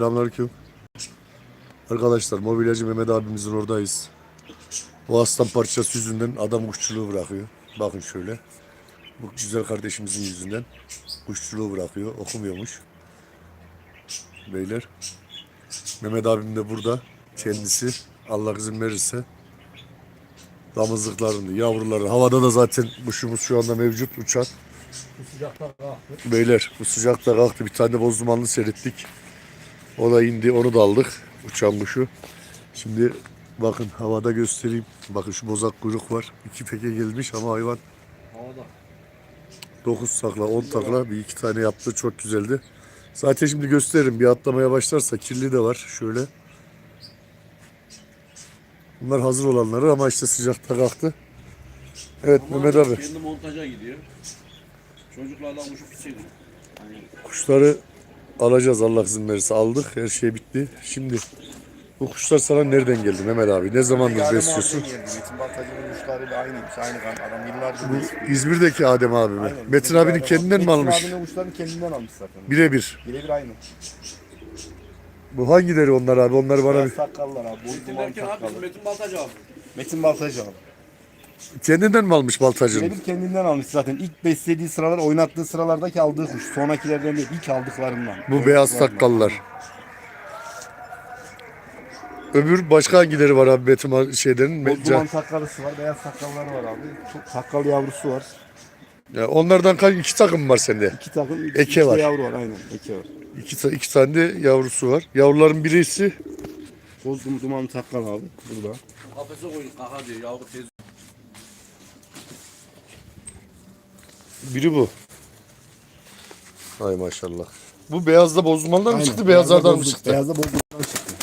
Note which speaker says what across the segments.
Speaker 1: Selamünaleyküm. Arkadaşlar mobilyacı Mehmet abimizin oradayız. O aslan parçası yüzünden adam kuşçuluğu bırakıyor. Bakın şöyle. Bu güzel kardeşimizin yüzünden kuşçuluğu bırakıyor. Okumuyormuş. Beyler. Mehmet abim de burada. Kendisi Allah izin verirse damızlıklarını, yavruları. Havada da zaten kuşumuz şu anda mevcut uçan. Beyler bu sıcakta kalktı. Bir tane de boz dumanlı seyrettik. O da indi. Onu da aldık. Uçan kuşu. Şimdi bakın havada göstereyim. Bakın şu bozak kuyruk var. İki peke gelmiş ama hayvan
Speaker 2: Havada.
Speaker 1: 9 takla 10 takla bir iki tane yaptı. Çok güzeldi. Zaten şimdi gösteririm. Bir atlamaya başlarsa kirli de var. Şöyle. Bunlar hazır olanları ama işte sıcakta kalktı. Evet Mehmet abi.
Speaker 2: Kendi montaja gidiyor. Çocuklarla uçup gidecek.
Speaker 1: Kuşları alacağız Allah izin verirse. Aldık. Her şey bitti. Şimdi bu kuşlar sana nereden geldi Mehmet abi? Ne zamandır
Speaker 3: Yardım
Speaker 1: besliyorsun?
Speaker 3: geldi. Metin Baltacı'nın kuşlarıyla aynıymış. Aynı kan. Adam yıllardır
Speaker 1: Bu
Speaker 3: besliyor.
Speaker 1: İzmir'deki Adem abi mi?
Speaker 3: Aynen.
Speaker 1: Metin abinin
Speaker 3: Adam-
Speaker 1: kendinden mi almış?
Speaker 3: Metin abinin kuşlarını kendinden almış zaten.
Speaker 1: Birebir.
Speaker 3: Birebir aynı.
Speaker 1: Bu hangileri onlar abi? Onları bana bir...
Speaker 3: Sakallar abi. Boy duman
Speaker 2: Dinlerken abi. Metin Baltacı abi.
Speaker 3: Metin Baltacı abi.
Speaker 1: Kendinden mi almış baltacının?
Speaker 3: Birebir kendinden almış zaten. İlk beslediği sıralar, oynattığı sıralardaki aldığı kuş. Sonrakilerden değil. ilk aldıklarından.
Speaker 1: Bu beyaz takkallar. Öbür başka hangileri var abi abi şeylerin? Me-
Speaker 3: duman sakallısı var. Beyaz sakalları var abi. Çok sakal yavrusu var.
Speaker 1: Ya onlardan kaç iki takım var sende?
Speaker 3: İki takım. Iki,
Speaker 1: Eke
Speaker 3: iki
Speaker 1: var.
Speaker 3: yavru var. Aynen. Eke var.
Speaker 1: İki, iki tane de yavrusu var. Yavruların birisi
Speaker 3: Boz dum- duman sakal abi. Burada.
Speaker 2: Kafese koyduk kaka diyor yavru tez.
Speaker 1: Biri bu. Ay maşallah. Bu beyazda bozulmalar mı
Speaker 3: Aynen.
Speaker 1: çıktı, beyazlardan mı çıktı?
Speaker 3: Beyazda boz duman çıktı.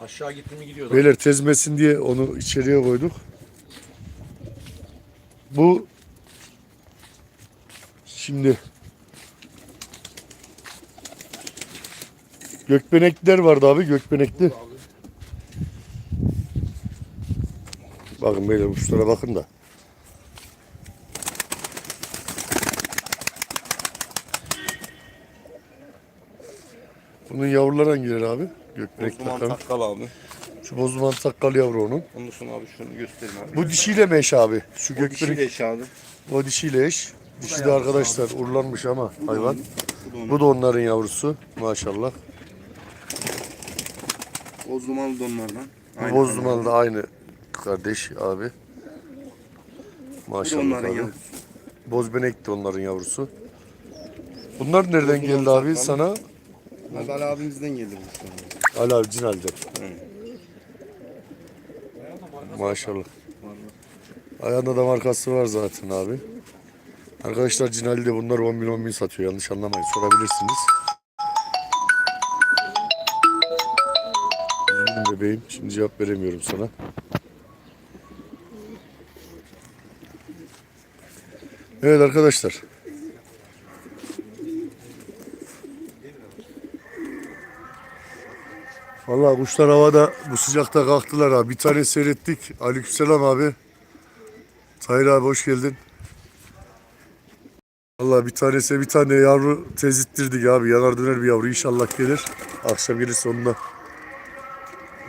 Speaker 2: Aşağı gitti mi gidiyor.
Speaker 1: Beyler tezmesin diye onu içeriye koyduk. Bu şimdi gökbenekler vardı abi gökbenekli. Bakın beyler uçlara bakın da. Bunun yavruları hangileri abi? Gökbenek
Speaker 3: Boz duman
Speaker 1: takan.
Speaker 3: sakal abi.
Speaker 1: Şu bozuman takkal yavru onun.
Speaker 3: Ondan sonra abi şunu göstereyim abi.
Speaker 1: Bu dişiyle mi eş abi? Şu
Speaker 3: O dişi de eşi abi.
Speaker 1: O dişiyle eş. Dişi de arkadaşlar urlanmış ama hayvan.
Speaker 3: Bu da onun.
Speaker 1: Bu da onların yavrusu maşallah.
Speaker 3: Boz dumanlı da onlardan.
Speaker 1: Bu
Speaker 3: Aynı
Speaker 1: bozdumanlı da aynı kardeş abi.
Speaker 3: Bu da
Speaker 1: Maşallah
Speaker 3: onların
Speaker 1: abi.
Speaker 3: yavrusu.
Speaker 1: Bozbenek de onların yavrusu. Bunlar nereden geldi abi sana?
Speaker 3: Nazal abimizden geldi bu.
Speaker 1: Ali abi Cinal'den. Maşallah. Ayağında da markası var zaten abi. Arkadaşlar Cinali de bunlar 10 bin 10 bin satıyor. Yanlış anlamayın. Sorabilirsiniz. Üzgünüm bebeğim. Şimdi cevap veremiyorum sana. Evet arkadaşlar. Vallahi kuşlar havada bu sıcakta kalktılar abi. Bir tane seyrettik. Aleykümselam abi. Tahir abi hoş geldin. Vallahi bir tanesi bir tane yavru tezittirdik abi. Yanar döner bir yavru inşallah gelir. Akşam gelirse onu da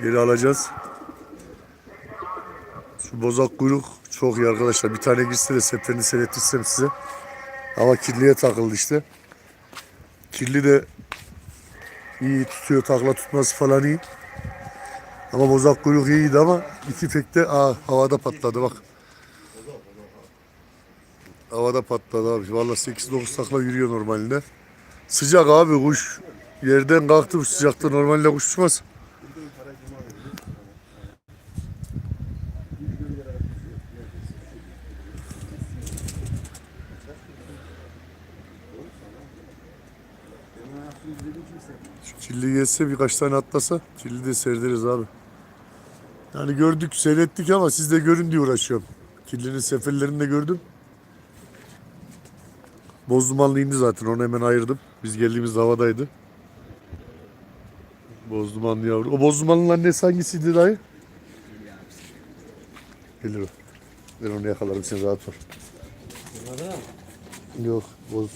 Speaker 1: geri alacağız. Şu bozak kuyruk çok iyi arkadaşlar. Bir tane girse de seferini seyrettirsem size. Ama kirliye takıldı işte. Kirli de iyi tutuyor. Takla tutması falan iyi. Ama bozak kuyruk iyiydi ama iki pek de aa, havada patladı bak. Havada patladı abi. Valla 8-9 takla yürüyor normalde. Sıcak abi kuş. Yerden kalktı bu sıcakta normalde kuş uçmaz. Geçse birkaç tane atlasa kirli de serderiz abi. Yani gördük seyrettik ama siz de görün diye uğraşıyorum. Kirlinin seferlerini de gördüm. Bozdumanlı indi zaten onu hemen ayırdım. Biz geldiğimizde havadaydı. Bozdumanlı yavru. O bozdumanlının annesi hangisiydi dayı? Gelir o. Ben onu yakalarım sen rahat ol. Yok boz.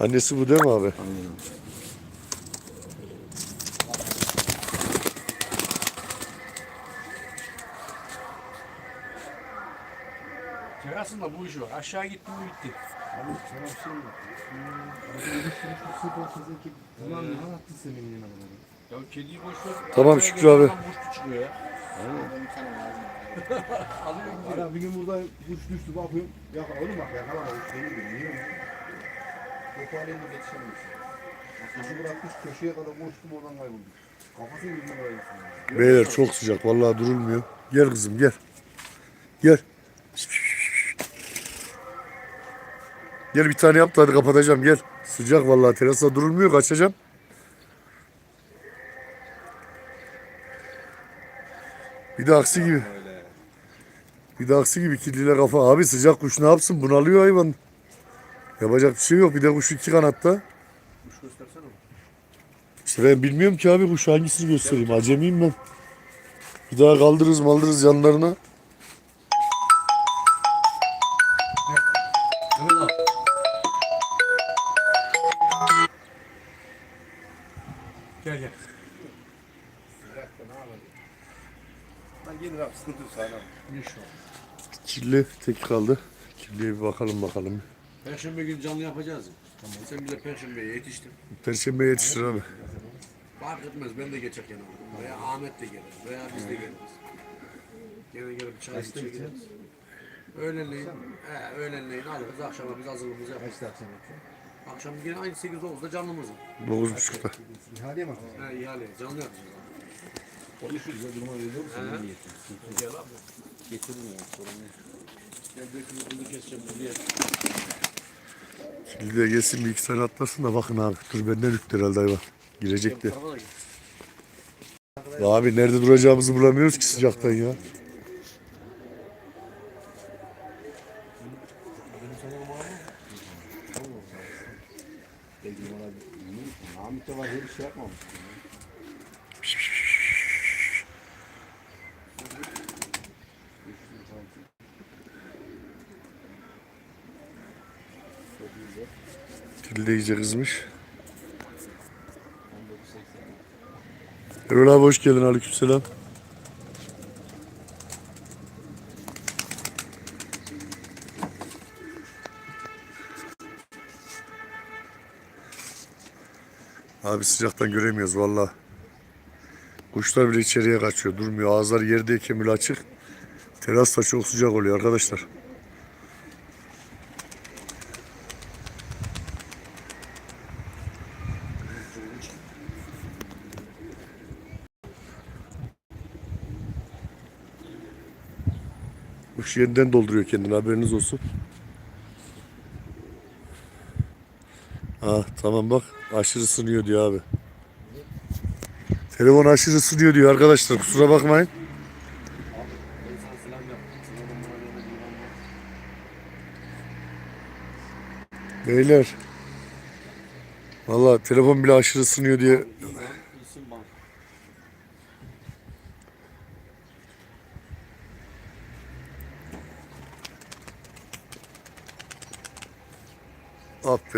Speaker 1: Annesi bu değil mi abi?
Speaker 2: Terasında bu iş var. Aşağı gitti mi bitti.
Speaker 3: Abi şey yok. Ulan ne yaptı senin yanına?
Speaker 2: Ya kediyi boş ver.
Speaker 1: Tamam, Şükrü abi.
Speaker 2: Boştu çıkıyor ya.
Speaker 3: Ara bir gün burada kuş düştü bakıyorum. Ya oğlum bak yakalama kuş değil mi? Toparlayınca yetişememiş. Kuşu bırakmış köşeye kadar koştum oradan kayboldum. Kafasını yüzüne kaybolsun.
Speaker 1: Beyler çok sıcak. Vallahi durulmuyor. Gel kızım gel. Gel. Gel bir tane yap da hadi kapatacağım gel. Sıcak vallahi terasta durulmuyor kaçacağım. Bir de aksi gibi. Bir de aksi gibi kirliyle kafa. Abi sıcak kuş ne yapsın bunalıyor hayvan. Yapacak bir şey yok. Bir de kuş iki kanatta.
Speaker 2: Kuş göstersene.
Speaker 1: İşte ben bilmiyorum ki abi kuş hangisini göstereyim. Acemiyim ben. Bir daha kaldırırız maldırırız yanlarına.
Speaker 2: Gel gel.
Speaker 3: Gelir abi sıkıntı yok
Speaker 2: an.
Speaker 1: Kirli tek kaldı. Kirliye bir bakalım bakalım.
Speaker 2: Perşembe günü canlı yapacağız ya. Tamam. Sen bile Perşembe'ye yetiştin.
Speaker 1: Perşembe yetişir abi.
Speaker 2: Fark etmez ben de geçerken alırım. Veya Ahmet de gelir. Veya biz de geliriz. Gene gelip çay içeriz. Öğlenleyin, he, öğlenleyin alırız. Akşama biz hazırlığımızı yaparız.
Speaker 3: Kaçta akşam yapıyor?
Speaker 2: Akşam yine aynı 8-9'da canlımız var.
Speaker 1: 9.30'da.
Speaker 3: İhaleye mi
Speaker 2: He ihale, canlı yapacağız.
Speaker 3: Konuşuruz ya duruma veriyor musun?
Speaker 2: Gel abi.
Speaker 3: Getirin ya sorun ne?
Speaker 2: Gel bunu keseceğim buraya.
Speaker 1: De gelsin bir iki tane atlasın da bakın abi. Dur benden üktü herhalde hayvan. Girecek de.
Speaker 2: Tarafa da gel.
Speaker 1: Ya abi nerede duracağımızı bulamıyoruz ki sıcaktan ya.
Speaker 3: Ahmet de var şey yapmamış.
Speaker 1: Kirli de iyice kızmış. Erol abi hoş geldin aleykümselam. Abi sıcaktan göremiyoruz valla. Kuşlar bile içeriye kaçıyor. Durmuyor. Ağızları yerdeyken bile açık. Teras da çok sıcak oluyor arkadaşlar. Yeniden dolduruyor kendini haberiniz olsun. Ah tamam bak aşırı ısınıyor diyor abi. Telefon aşırı ısınıyor diyor arkadaşlar kusura bakmayın. Beyler. Valla telefon bile aşırı ısınıyor diye.
Speaker 2: İsim bana.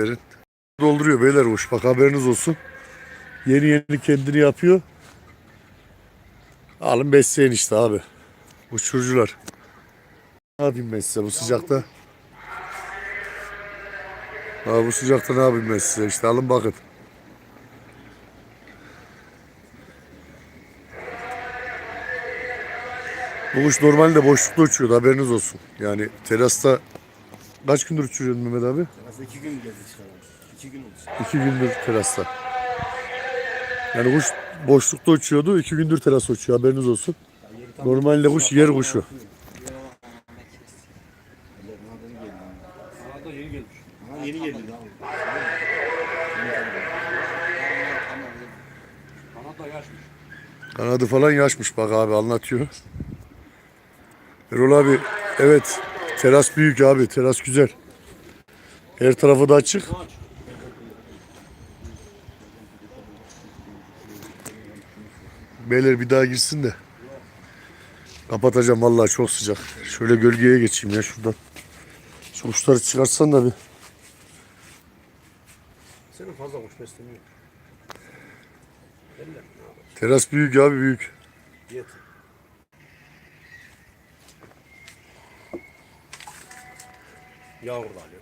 Speaker 1: Aferin. Dolduruyor beyler kuş bak haberiniz olsun. Yeni yeni kendini yapıyor. Alın besleyin işte abi. Uçurucular. Ne yapayım ben size bu sıcakta? Ha bu sıcakta ne yapayım ben size işte alın bakın. Bu kuş normalde boşlukta uçuyordu haberiniz olsun. Yani terasta kaç gündür uçuruyordun Mehmet abi?
Speaker 3: Aslında iki gün geldi çıkaralım. İki gün oldu.
Speaker 1: İki gündür terasta. Yani kuş boşlukta uçuyordu. iki gündür terasta uçuyor haberiniz olsun. Normalde kuş yer kuşu.
Speaker 3: Ha yeni geldi daha.
Speaker 2: Kanat da yaşmış.
Speaker 1: Kanadı falan yaşmış bak abi anlatıyor. Erol abi evet teras büyük abi teras güzel. Her tarafı da açık.
Speaker 2: Aç.
Speaker 1: Beyler bir daha girsin de. Kapatacağım vallahi çok sıcak. Şöyle gölgeye geçeyim ya şuradan. Şu kuşları çıkartsan da bir.
Speaker 2: Senin fazla kuş beslemiyor.
Speaker 1: Teras büyük abi büyük.
Speaker 2: Yeter. Yavru da alıyor.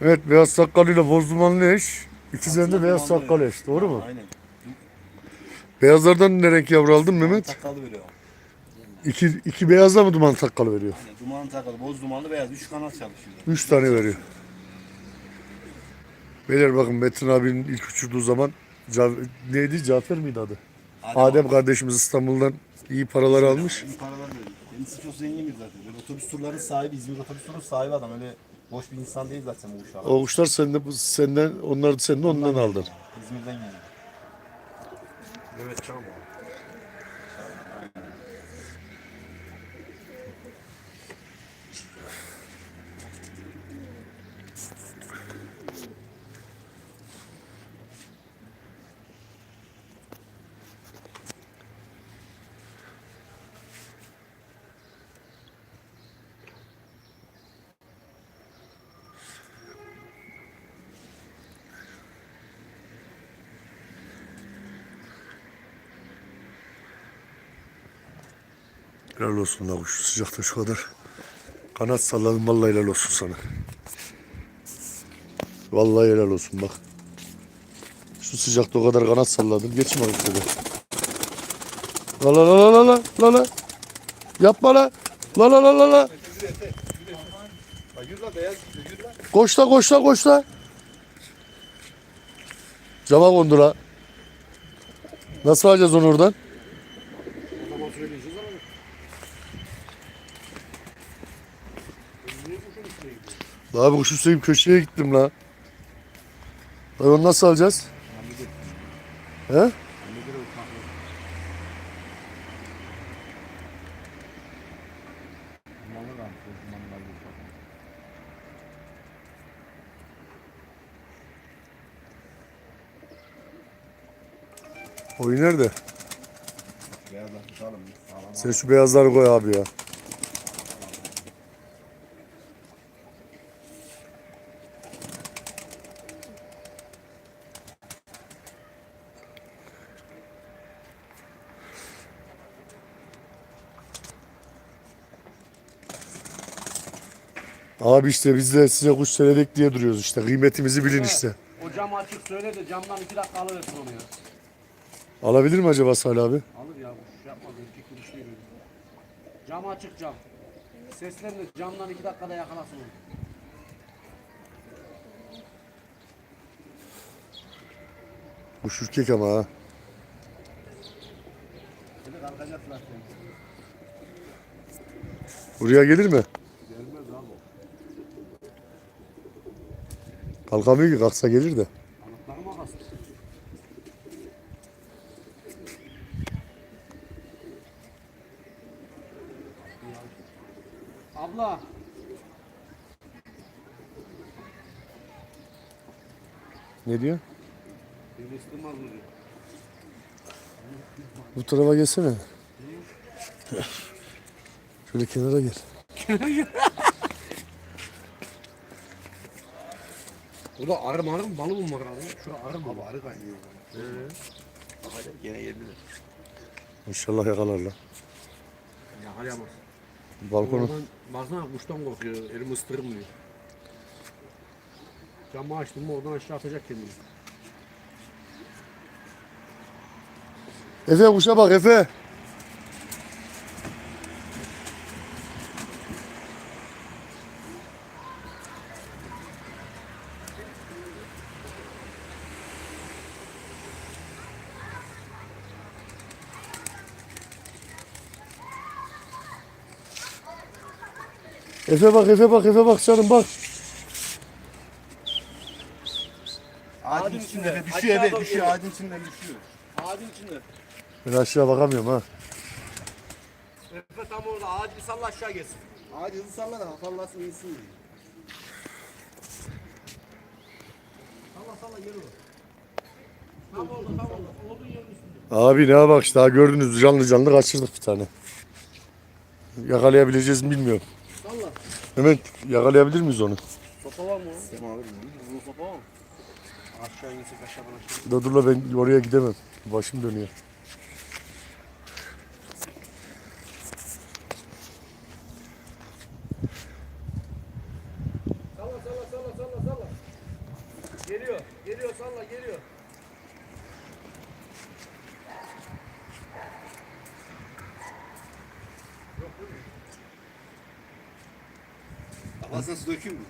Speaker 1: Evet beyaz sakalıyla boz dumanlı eş. İkizlerinde beyaz sakal eş. Doğru mu?
Speaker 4: Aynen.
Speaker 1: Beyazlardan ne renk yavru aldın Mehmet?
Speaker 4: Takalı veriyor.
Speaker 1: İki, iki beyazla mı duman sakalı veriyor?
Speaker 4: Yani duman takalı, boz dumanlı, beyaz. Üç kanat çalışıyor.
Speaker 1: Üç tane veriyor. Beyler bakın Metin abinin ilk uçurduğu zaman Cav- neydi? Cafer miydi adı? Adem kardeşimiz İstanbul'dan iyi paralar almış.
Speaker 4: İyi paralar veriyor. Kendisi çok zengin bir zaten. Böyle otobüs turlarının sahibi, İzmir otobüs turunun sahibi adam. Öyle boş bir insan değil zaten bu uşağı.
Speaker 1: O kuşlar sende, bu- senden, onlar sen de ondan aldın.
Speaker 4: İzmir'den geliyor.
Speaker 2: Mehmet Çam
Speaker 1: Helal olsun la kuş sıcakta şu kadar. Kanat salladın vallahi helal olsun sana. Vallahi helal olsun bak. Şu sıcakta o kadar kanat. Geçin bakayım şöyle. La la la la la la la. Yapma la. La la la la la.
Speaker 4: Bak yürü lan beyaz, yürü lan.
Speaker 1: Koş la koş la koş la. Cama kondu la. Nasıl alacağız onu oradan?
Speaker 2: O zaman söyleyeceğiz ama. Niye kuşun üstüne gidiyor?
Speaker 1: Abi kuş üsteyim köşeye gittim la. Lan onu nasıl alacağız? He? Oyu nerede? Sen şu beyazları koy abi ya. Abi işte biz de size kuş söyledik diye duruyoruz işte. Kıymetimizi bilin işte.
Speaker 2: O cam açık söyle de camdan iki dakika alıversin onu ya.
Speaker 1: Alabilir mi acaba Salih abi?
Speaker 2: Alır ya kuş yapma erkek kuruş değil öyle. Cam açık cam. Seslen de camdan iki dakikada yakalasın onu.
Speaker 1: Kuş ürkek ama ha.
Speaker 2: Seni kalkacaklar seni.
Speaker 1: Buraya gelir mi?
Speaker 2: Gelmez abi o.
Speaker 1: Kalkamıyor ki kalksa gelir de.
Speaker 2: Abla.
Speaker 1: Ne diyor? Bu tarafa gelsene. Şöyle kenara gel.
Speaker 2: Burada arı marı mı balı var abi? Şurada arı mı?
Speaker 3: Abi arı kaynıyor.
Speaker 4: Gene geldiler.
Speaker 1: İnşallah yakalarlar.
Speaker 2: Yakalayamaz.
Speaker 1: Balkonu.
Speaker 2: Oradan, baksana kuştan korkuyor. Elim ıstırırım diyor. Camı açtım mı oradan aşağı atacak kendini.
Speaker 1: Efe kuşa bak Efe. Efe bak Efe bak Efe bak canım bak.
Speaker 4: Ağacın içinde eve düşüyor eve, düşüyor ağacın içinden düşüyor.
Speaker 2: Ağacın içinde.
Speaker 1: Ben aşağı bakamıyorum ha.
Speaker 2: Efe tam orada ağacı bir salla aşağı gelsin.
Speaker 3: Ağacı hızlı salla da sallasın insin diye.
Speaker 2: Salla salla geliyor. Tam oldu tam oldu. Olduğun yerin üstünde.
Speaker 1: Abi ne bak işte daha gördünüz canlı canlı kaçırdık bir tane. Yakalayabileceğiz mi bilmiyorum.
Speaker 2: Salla.
Speaker 1: Hemen yakalayabilir miyiz onu?
Speaker 2: Sopa var mı? Sopa var mı? Uzun sopa var mı? Aşağı insek aşağıdan aşağı.
Speaker 1: Da dur la ben oraya gidemem. Başım dönüyor.
Speaker 2: Salla salla salla salla salla. Geliyor. Geliyor salla geliyor.
Speaker 4: Kafasına su dökeyim mi?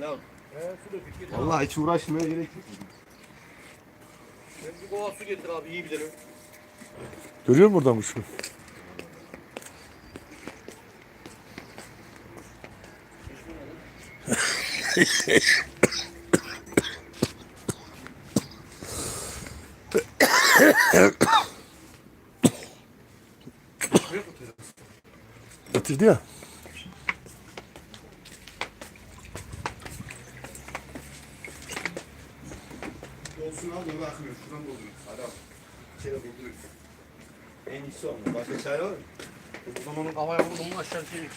Speaker 2: Getir.
Speaker 4: Vallahi hiç uğraşmaya gerek yok.
Speaker 2: Ben bir kova su getir abi iyi bilirim.
Speaker 1: Görüyor musun oradan kuşu? Getirdi ya.
Speaker 4: Olsun al yolu akmıyor. Şuradan dolduruyor. Hadi al. İçeri dolduruyor. En iyisi olmuş. Başka çare var mı?
Speaker 2: O zaman onun kafaya vurdum mu aşağı çevik.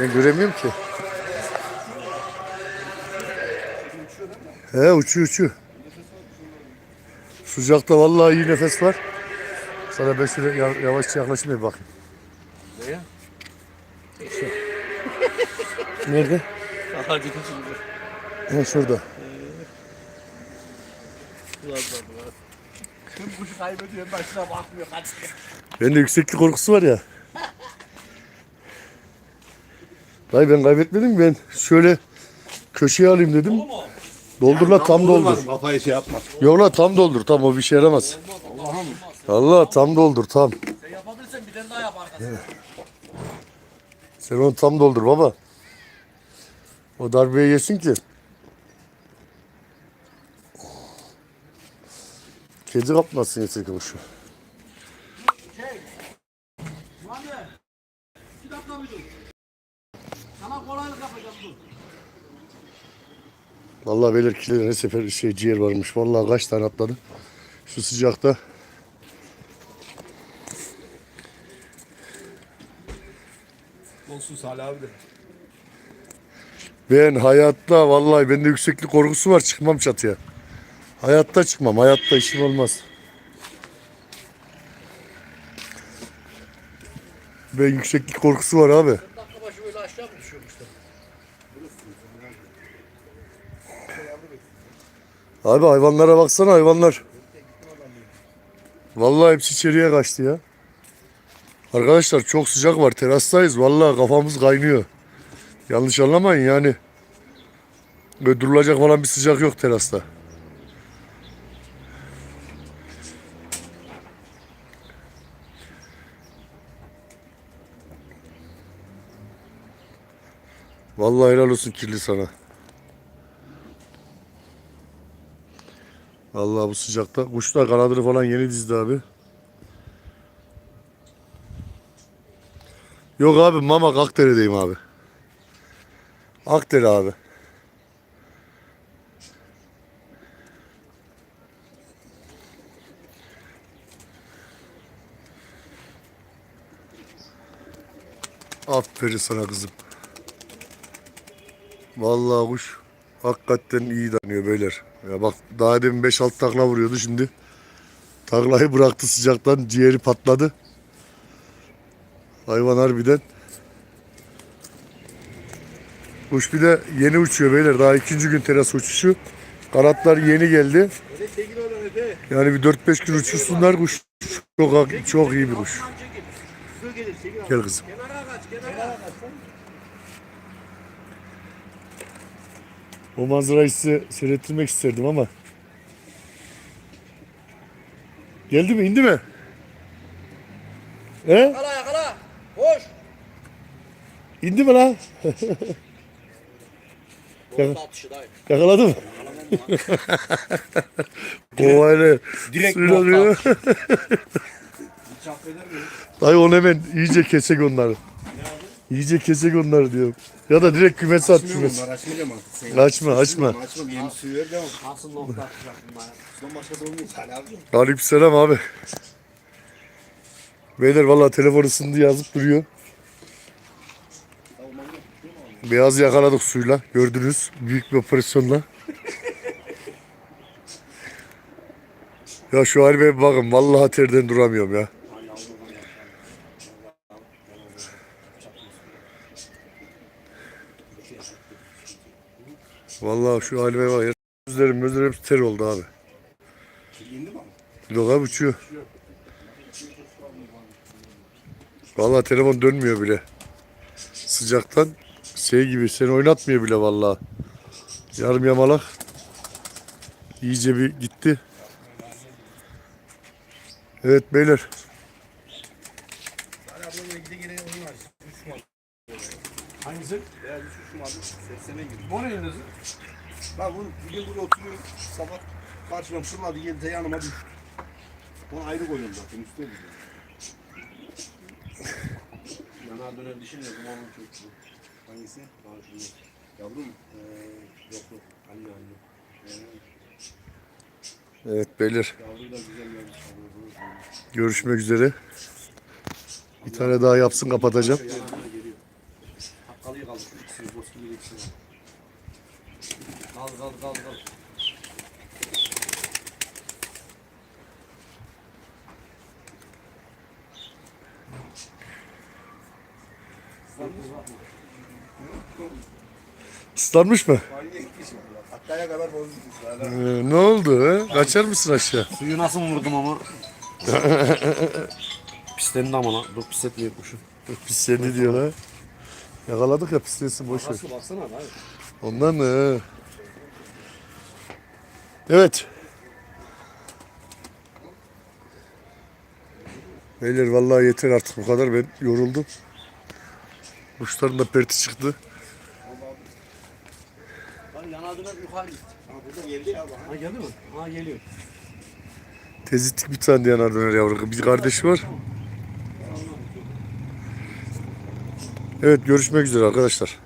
Speaker 1: Ben göremiyorum ki. He uçuyor uçuyor. Sıcakta vallahi iyi nefes var. Sana ben şöyle ya- yavaşça yaklaşayım bir bakayım. Nerede?
Speaker 2: Hadi şimdi.
Speaker 1: He şurada.
Speaker 2: Tüm kuşu kaybediyor başına bakmıyor kaç.
Speaker 1: Bende yükseklik korkusu var ya. Dayı ben kaybetmedim ben şöyle köşeye alayım dedim.
Speaker 2: mu?
Speaker 1: Doldur la tam doldur.
Speaker 4: Kafayı şey yapma.
Speaker 1: Yok la tam doldur tam o bir şey yaramaz.
Speaker 2: Allah'ım.
Speaker 1: Allah tam doldur tam.
Speaker 2: Sen yapabilirsen bir tane daha yap arkasına.
Speaker 1: Sen onu tam doldur baba. O darbeyi yesin ki. Kedi kapmasın yeter ki kuşu.
Speaker 2: Muhammed. Yapacağım dur.
Speaker 1: Vallahi belirkiler ne sefer şey ciğer varmış. Vallahi kaç tane atladı. Şu sıcakta.
Speaker 4: Olsun Salih abi de.
Speaker 1: Ben hayatta vallahi bende yükseklik korkusu var çıkmam çatıya. Hayatta çıkmam. Hayatta işim olmaz. Ben yükseklik korkusu var abi. Abi hayvanlara baksana hayvanlar. Vallahi hepsi içeriye kaçtı ya. Arkadaşlar çok sıcak var. Terastayız. Vallahi kafamız kaynıyor. Yanlış anlamayın yani. Böyle durulacak falan bir sıcak yok terasta. Vallahi helal olsun kirli sana. Vallahi bu sıcakta. Kuşlar kanadını falan yeni dizdi abi. Yok abi Mamak Akdere'deyim abi. Akdere abi. Aferin sana kızım. Vallahi kuş hakikaten iyi danıyor beyler. Ya bak daha demin 5-6 takla vuruyordu şimdi. Taklayı bıraktı sıcaktan ciğeri patladı. Hayvan harbiden. Kuş bir de yeni uçuyor beyler. Daha ikinci gün teras uçuşu. Kanatlar yeni geldi. Yani bir 4-5 gün uçursunlar kuş. Çok çok iyi bir kuş. Gel kızım. O manzarayı size seyrettirmek isterdim ama. Geldi mi? indi mi? He?
Speaker 2: Yakala yakala. Koş.
Speaker 1: İndi mi lan?
Speaker 2: Doğru atışı dayı.
Speaker 1: Yakaladı mı? Kovayla
Speaker 4: Direkt miyim?
Speaker 1: Dayı onu hemen iyice kesek onları. İyice kesek onları diyorum. Ya da direkt kümese at kümese.
Speaker 3: Bunlar açmayacağım artık. Sen
Speaker 1: Açma açma.
Speaker 3: Açma yem suyu ver devam.
Speaker 2: Nasıl nokta atacak bunlar?
Speaker 3: Sudan başka da olmuyor. Hala abi.
Speaker 1: Aleykümselam abi. Beyler vallahi telefon ısındı yazıp duruyor. Beyaz yakaladık suyla. Gördünüz. Büyük bir operasyonla. ya şu halime bakın. Vallahi terden duramıyorum ya. Vallahi şu halime bak. ya. Gözlerim gözlerim hepsi ter oldu abi? Yok abi uçuyor. Vallahi telefon dönmüyor bile. Sıcaktan şey gibi seni oynatmıyor bile vallahi. Yarım yamalak. İyice bir gitti. Evet beyler.
Speaker 3: Hala ablamla gide gele oyun var. Üç var.
Speaker 2: Hangisi?
Speaker 3: Beyaz üç uçum abi. Serseme gibi.
Speaker 2: O ne yalnız?
Speaker 3: Bak bu bugün burada oturuyor. Sabah karşıma fırladı geldi yanıma düştü. Onu ayrı koyuyorum zaten üstte bir
Speaker 2: Yanar döner dişin de dumanlı çok.
Speaker 3: Hangisi?
Speaker 2: Şunu.
Speaker 3: Yavrum.
Speaker 2: Ee, yok yok. Anne anne.
Speaker 1: Evet beyler.
Speaker 2: Yavru da güzel gelmiş.
Speaker 1: Görüşmek üzere. Bir tane daha yapsın kapatacağım.
Speaker 2: Hakkalıya kaldı. İkisini, boz gibi ikisini. Kal kal kal kal.
Speaker 1: Islanmış mı?
Speaker 3: Hakkaya kadar. Hala.
Speaker 1: Ee, ne oldu? He? Kaçar mısın aşağı?
Speaker 2: Suyu nasıl vurdum ama? Pislendi ama lan. Dur pisletmiyormuşum.
Speaker 1: Pis seni diyor ha. Yakaladık ya pislesin boş ver.
Speaker 2: Nasıl baksana abi.
Speaker 1: Ondan da he. Evet. Beyler vallahi yeter artık bu kadar ben yoruldum. Kuşların da perti çıktı.
Speaker 2: Lan yanar döner yukarı gitti.
Speaker 3: Ha burada geldi ya.
Speaker 2: Ha geldi mi? Ha geliyor.
Speaker 1: Tezittik bir tane yanar döner yavru. Bir kardeşi var. Evet görüşmek üzere arkadaşlar.